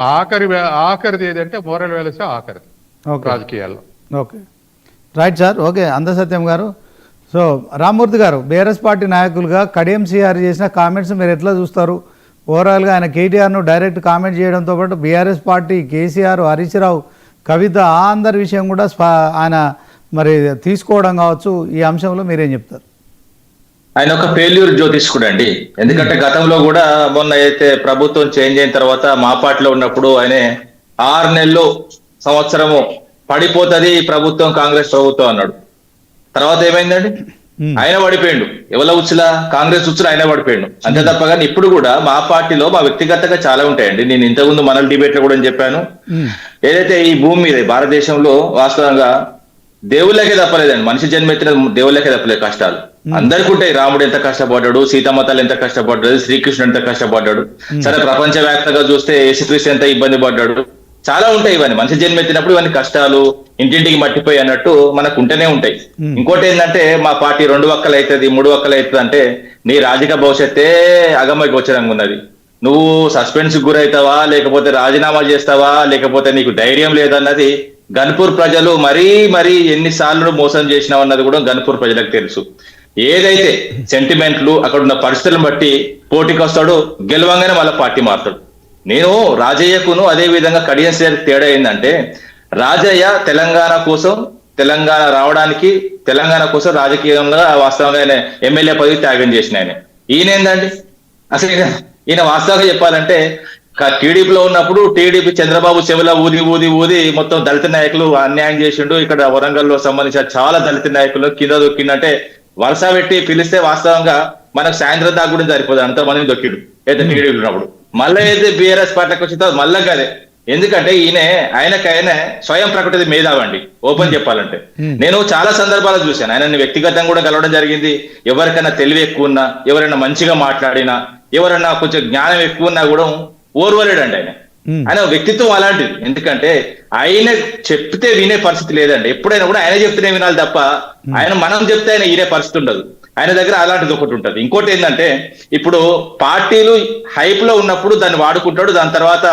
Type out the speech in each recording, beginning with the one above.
ఆఖరి ఆఖరిది ఏదంటే మోరల్ వేలసే ఆఖరిది ఓకే. రాజకీయాల్లో. ఓకే. Right sir okay. అందసత్యం గారు. సో రామ్మూర్తి గారు బీఆర్ఎస్ పార్టీ నాయకులుగా కడియం సిఆర్ చేసిన కామెంట్స్ మీరు ఎట్లా చూస్తారు? ఓవరాల్గా ఆయన కేటీఆర్ను డైరెక్ట్ కామెంట్ చేయడంతో పాటు BRS party KCR Harish Rao Kavitha ఆ అందరి విషయం కూడా ఆయన మరి తీసుకోవడం కావచ్చు. ఈ అంశంలో మీరేం చెప్తారు? ఆయన ఒక ఫెయిల్యూర్ జ్యోతిష్కుడు అండి ఎందుకంటే గతంలో కూడా మొన్న అయితే ప్రభుత్వం చేంజ్ అయిన తర్వాత మా పార్టీలో ఉన్నప్పుడు ఆయన ఆరు నెలలు సంవత్సరము పడిపోతది ప్రభుత్వం కాంగ్రెస్ ప్రభుత్వం అన్నాడు. తర్వాత ఏమైందండి? Hmm. ఆయన పడిపోయిండు. ఎవరి ఉచ్చులా? కాంగ్రెస్ ఉచ్చులా ఆయన పడిపోయిండు. అంతే తప్ప కానీ ఇప్పుడు కూడా మా పార్టీలో మా వ్యక్తిగతంగా చాలా ఉంటాయండి. నేను ఇంతకుముందు మనల్ డిబేట్లో కూడా చెప్పాను. ఏదైతే ఈ భూమి మీద భారతదేశంలో వాస్తవంగా దేవుళ్ళకే తప్పలేదండి. మనిషి జన్మెత్తిన దేవుళ్ళకే తప్పలేదు కష్టాలు. అందరికీ ఉంటాయి రాముడు ఎంత కష్టపడ్డాడు సీతమ్మతలు ఎంత కష్టపడ్డాడు శ్రీకృష్ణుడు ఎంత కష్టపడ్డాడు. సరే ప్రపంచ వ్యాప్తంగా చూస్తే యేసుక్రీస్తు ఎంత ఇబ్బంది పడ్డాడు. చాలా ఉంటాయి ఇవన్నీ. మనిషి జన్మెత్తినప్పుడు ఇవన్నీ కష్టాలు ఇంటింటికి మట్టిపోయి అన్నట్టు మనకు ఉంటేనే ఉంటాయి ఇంకోటి ఏంటంటే మా పార్టీ రెండు వక్కలు అవుతుంది మూడు వక్కలు అవుతుంది అంటే నీ రాజకీయ భవిష్యత్తే అగమ్య గోచరంగా ఉన్నది. నువ్వు సస్పెన్స్ గురవుతావా లేకపోతే రాజీనామా చేస్తావా లేకపోతే నీకు ధైర్యం లేదన్నది గన్పూర్ ప్రజలు మరీ మరీ ఎన్నిసార్లు మోసం చేసినావు అన్నది కూడా గన్పూర్ ప్రజలకు తెలుసు. ఏదైతే సెంటిమెంట్లు అక్కడ ఉన్న పరిస్థితులను బట్టి పోటీకి వస్తాడు గెలవంగానే మళ్ళీ పార్టీ మారుతాడు. నేను రాజయ్యకును అదే విధంగా కడియం తేడా ఏంటంటే రాజయ్య తెలంగాణ కోసం తెలంగాణ రావడానికి తెలంగాణ కోసం రాజకీయంగా వాస్తవంగా ఆయన ఎమ్మెల్యే పదవి త్యాగం చేసిన ఆయన. ఈయన ఏందండి అసలు ఈయన- వాస్తవంగా చెప్పాలంటే టీడీపీలో ఉన్నప్పుడు టీడీపీ చంద్రబాబు చెవిలో ఊది ఊది ఊది మొత్తం దళిత నాయకులు అన్యాయం చేసిండు. ఇక్కడ వరంగల్లో సంబంధించిన చాలా దళిత నాయకులు కింద దొక్కిందంటే వరుస పెట్టి పిలిస్తే వాస్తవంగా మనకు సాయంత్రం దాకా కూడా సరిపోదు అంత మందిని దొక్కిడు. అయితే టీడీపీ ఉన్నప్పుడు. మళ్ళీ అయితే బీఆర్ఎస్ పార్టీకి వచ్చిన తర్వాత మళ్ళా కదే ఎందుకంటే ఈయన ఆయనకైనా స్వయం ప్రకటిత మేధావండి ఓపెన్ చెప్పాలంటే. నేను చాలా సందర్భాలు చూశాను. ఆయనని వ్యక్తిగతంగా కూడా కలవడం జరిగింది. ఎవరికైనా తెలివి ఎక్కువ ఉన్నా ఎవరైనా మంచిగా మాట్లాడినా ఎవరైనా కొంచెం జ్ఞానం ఎక్కువ ఉన్నా కూడా ఓర్వలేడండి ఆయన. ఆయన వ్యక్తిత్వం అలాంటిది. ఎందుకంటే ఆయన చెప్తే వినే పరిస్థితి లేదండి. ఎప్పుడైనా కూడా ఆయన చెప్తేనే వినాలి తప్ప ఆయన మనం చెప్తే ఆయన వినే పరిస్థితి ఉండదు. ఆయన దగ్గర అలాంటిది ఒకటి ఉంటది. ఇంకోటి ఏంటంటే ఇప్పుడు పార్టీలు హైప్లో ఉన్నప్పుడు దాన్ని వాడుకుంటాడు దాని తర్వాత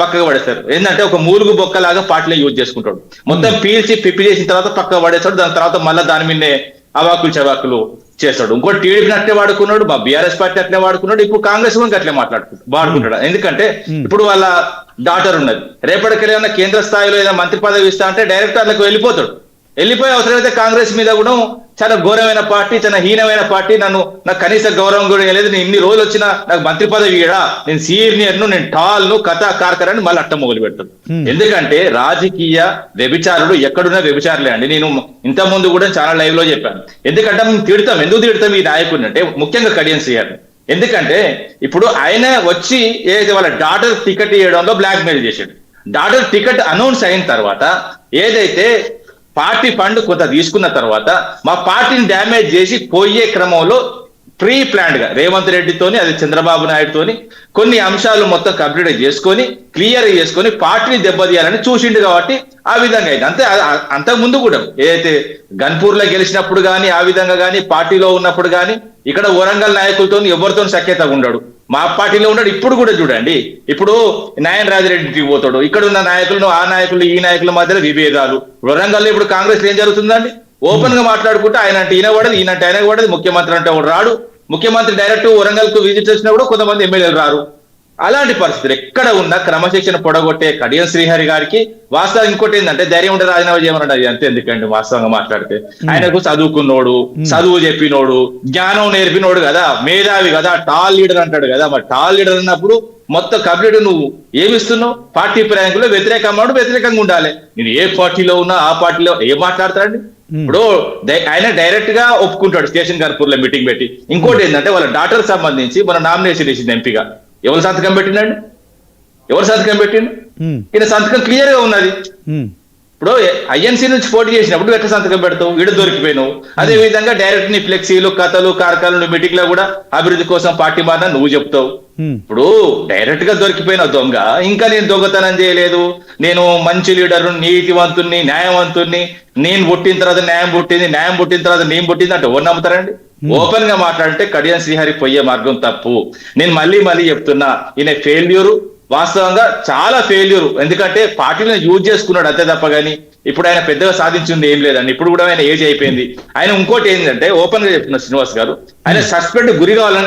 పక్కకు పడేస్తారు. ఏంటంటే ఒక మూలుగు బొక్కలాగా పార్టీలో యూజ్ చేసుకుంటాడు. మొత్తం పీల్చి పిప్పి చేసిన తర్వాత పక్కకు పడేస్తాడు దాని తర్వాత మళ్ళీ దాని మీదనే అవాకులు చవాకులు చేస్తాడు. ఇంకోటి టీడీపీ అట్లే వాడుకున్నాడు మా బీఆర్ఎస్ పార్టీ అట్లే వాడుకున్నాడు ఇప్పుడు కాంగ్రెస్ కూడా అట్లే మాట్లాడుకుంటాడు వాడుకుంటాడు? ఎందుకంటే ఇప్పుడు వాళ్ళ డాటర్ ఉన్నది. రేపటికి ఏమైనా కేంద్ర స్థాయిలో ఏదైనా మంత్రి పదవి ఇస్తా అంటే డైరెక్టర్లకు వెళ్ళిపోతాడు. వెళ్ళిపోయే అవసరమైతే కాంగ్రెస్ మీద కూడా చాలా ఘోరమైన పార్టీ చాలా హీనమైన పార్టీ. నన్ను నాకు కనీస గౌరవం కూడా లేదు నేను ఇన్ని రోజులు వచ్చినా నాకు మంత్రి పదవి ఇయ్యడా నేను సీనియర్ను నేను టాల్ను కథా కార్కరాన్ని మళ్ళీ అట్ట మొదలు పెడతాడు ఎందుకంటే రాజకీయ వ్యభిచారుడు ఎక్కడున్నా వ్యభిచారులే అండి. నేను ఇంత ముందు కూడా చాలా లైవ్లో చెప్పాను. ఎందుకంటే మేము తిడతాం. ఎందుకు తిడతాం ఈ నాయకుడిని అంటే ముఖ్యంగా కడియం శ్రీయారు ఎందుకంటే ఇప్పుడు ఆయన వచ్చి ఏదైతే వాళ్ళ డాటర్ టికెట్ ఇవ్వడంలో బ్లాక్ మెయిల్ చేశాడు. డాటర్ టికెట్ అనౌన్స్ అయిన తర్వాత ఏదైతే పార్టీ ఫండ్ కొంత తీసుకున్న తర్వాత మా పార్టీని డ్యామేజ్ చేసి పోయే క్రమంలో ప్రీ ప్లాన్డ్గా రేవంత్ రెడ్డితోని అది చంద్రబాబు నాయుడుతోని కొన్ని అంశాలు మొత్తం కంప్లీట్ చేసుకొని క్లియర్ చేసుకొని పార్టీని దెబ్బతీయాలని చూసిండు కాబట్టి ఆ విధంగా అయింది. అంతే అంతకు ముందు కూడా ఏదైతే గన్పూర్లో గెలిచినప్పుడు కానీ ఆ విధంగా కానీ పార్టీలో ఉన్నప్పుడు కానీ ఇక్కడ వరంగల్ నాయకులతో ఎవరితో సఖ్యతగా ఉండడు. మా పార్టీలో ఉన్నాడు ఇప్పుడు కూడా చూడండి. ఇప్పుడు నాయన రాజిరెడ్డికి పోతాడు. ఇక్కడ ఉన్న నాయకులను ఆ నాయకులు ఈ నాయకుల మధ్యలో విభేదాలు. వరంగల్లో ఇప్పుడు కాంగ్రెస్ ఏం జరుగుతుందండి? ఓపెన్గా మాట్లాడుకుంటే ఆయన అంటే ఈయన పడదు ఈయన అంటే ఆయన పడదు ముఖ్యమంత్రి అంటే రాడు. ముఖ్యమంత్రి డైరెక్ట్ వరంగల్కు విజిట్ చేసినా కూడా కొంతమంది ఎమ్మెల్యేలు రారు. అలాంటి పరిస్థితులు ఎక్కడ ఉన్నా క్రమశిక్షణ పొడగొట్టే కడియం శ్రీహరి గారికి వాస్తవం ఇంకోటి ఏంటంటే ధైర్యం ఉంటే రాజీనామా చేయమన్నాడు అది అంతే ఎందుకండి వాస్తవంగా మాట్లాడితే. ఆయనకు చదువుకున్నోడు చదువు చెప్పినోడు జ్ఞానం నేర్పినోడు కదా మేధావి కదా టాల్ లీడర్ అంటాడు కదా మరి టాల్ లీడర్ అన్నప్పుడు మొత్తం కంప్లీట్ నువ్వు ఏమిస్తున్నావు? పార్టీ ప్రయాంకులో వ్యతిరేకం వ్యతిరేకంగా ఉండాలి. నేను ఏ పార్టీలో ఉన్నా ఆ పార్టీలో ఏం మాట్లాడతాడండి? ఇప్పుడు ఆయన డైరెక్ట్గా ఒప్పుకుంటాడు స్టేషన్ కర్పూర్లో మీటింగ్ పెట్టి. ఇంకోటి ఏంటంటే వాళ్ళ డాక్టర్ సంబంధించి మన నామినేషన్ వేసింది ఎంపీగా. ఎవరు సంతకం పెట్టిండండి? ఎవరు సంతకం పెట్టిండు? ఈయన సంతకం క్లియర్గా ఉన్నది ఇప్పుడు ఐఎన్సీ నుంచి పోటీ చేసినప్పుడు ఎట్లా సంతకం పెడతావు? ఇడ దొరికిపోయినావు. అదే విధంగా డైరెక్ట్ నీ ఫ్లెక్సీలు కథలు కార్కాలు మీటింగ్లో కూడా అభివృద్ధి కోసం పార్టీ మారినా నువ్వు చెప్తావు. ఇప్పుడు డైరెక్ట్గా దొరికిపోయిన దొంగ. ఇంకా నేను దొంగతనం చేయలేదు. నేను మంచి లీడర్ నీతివంతుణ్ణి న్యాయవంతుణ్ణి నేను పుట్టిన తర్వాత న్యాయం పుట్టింది న్యాయం పుట్టిన తర్వాత నేను పుట్టింది అంటే ఎవరు నమ్ముతారండి? ఓపెన్గా మాట్లాడితే కడియం శ్రీహరి పోయే మార్గం తప్పు. నేను మళ్ళీ మళ్ళీ చెప్తున్నా ఈయన ఫెయిల్యూరు వాస్తవంగా చాలా ఫెయిల్యూర్ ఎందుకంటే పార్టీలను యూజ్ చేసుకున్నాడు అంతే తప్ప గానీ ఇప్పుడు ఆయన పెద్దగా సాధించింది ఏం లేదండి. ఇప్పుడు కూడా ఆయన ఏజ్ అయిపోయింది. ఆయన ఇంకోటి ఏంటంటే ఓపెన్గా చెప్తున్న శ్రీనివాస్ గారు ఆయన సస్పెండ్ గురి కావాలని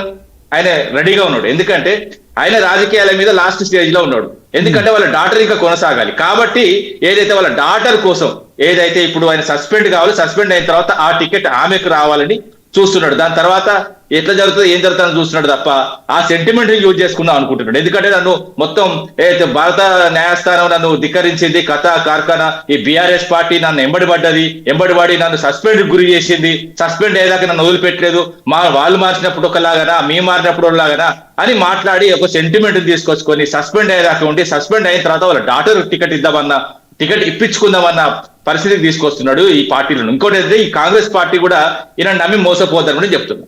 ఆయన రెడీగా ఉన్నాడు. ఎందుకంటే ఆయన రాజకీయాల మీద లాస్ట్ స్టేజ్లో ఉన్నాడు. ఎందుకంటే వాళ్ళ డాటర్ ఇంకా కొనసాగాలి. కాబట్టి ఏదైతే వాళ్ళ డాటర్ కోసం ఏదైతే ఇప్పుడు ఆయన సస్పెండ్ కావాలి సస్పెండ్ అయిన తర్వాత ఆ టికెట్ ఆమెకు రావాలని చూస్తున్నాడు. దాని తర్వాత ఎట్లా జరుగుతుంది ఏం జరుగుతుందని చూస్తున్నాడు తప్ప ఆ సెంటిమెంట్ యూజ్ చేసుకుందాం అనుకుంటున్నాడు. ఎందుకంటే నన్ను మొత్తం ఏదైతే భారత న్యాయస్థానం నన్ను ధిక్కరించింది కథ కార్ఖానా ఈ బీఆర్ఎస్ పార్టీ నన్ను ఎంబడిపడ్డది ఎంబడిపడి నన్ను సస్పెండ్ గురి చేసింది సస్పెండ్ అయ్యేదాకా నన్ను వదిలిపెట్టలేదు మా వాళ్ళు మార్చినప్పుడు ఒకలాగానా మేము మారినప్పుడు ఒకలాగానా అని మాట్లాడి ఒక సెంటిమెంట్ తీసుకొచ్చుకొని సస్పెండ్ అయ్యేదాకా ఉండి సస్పెండ్ అయిన తర్వాత వాళ్ళ డాటర్ టికెట్ ఇద్దామన్న టికెట్ ఇప్పించుకుందామన్న పరిస్థితికి తీసుకొస్తున్నాడు ఈ పార్టీలను ఇంకోటి అయితే ఈ కాంగ్రెస్ పార్టీ కూడా ఈయన నమ్మి మోసపోతారని చెప్తున్నా.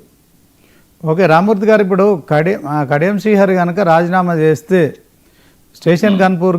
ఓకే రామూర్తి గారు ఇప్పుడు కడి ఆ, కడియం శ్రీహరి కనుక రాజీనామా చేస్తే స్టేషన్ కన్పూర్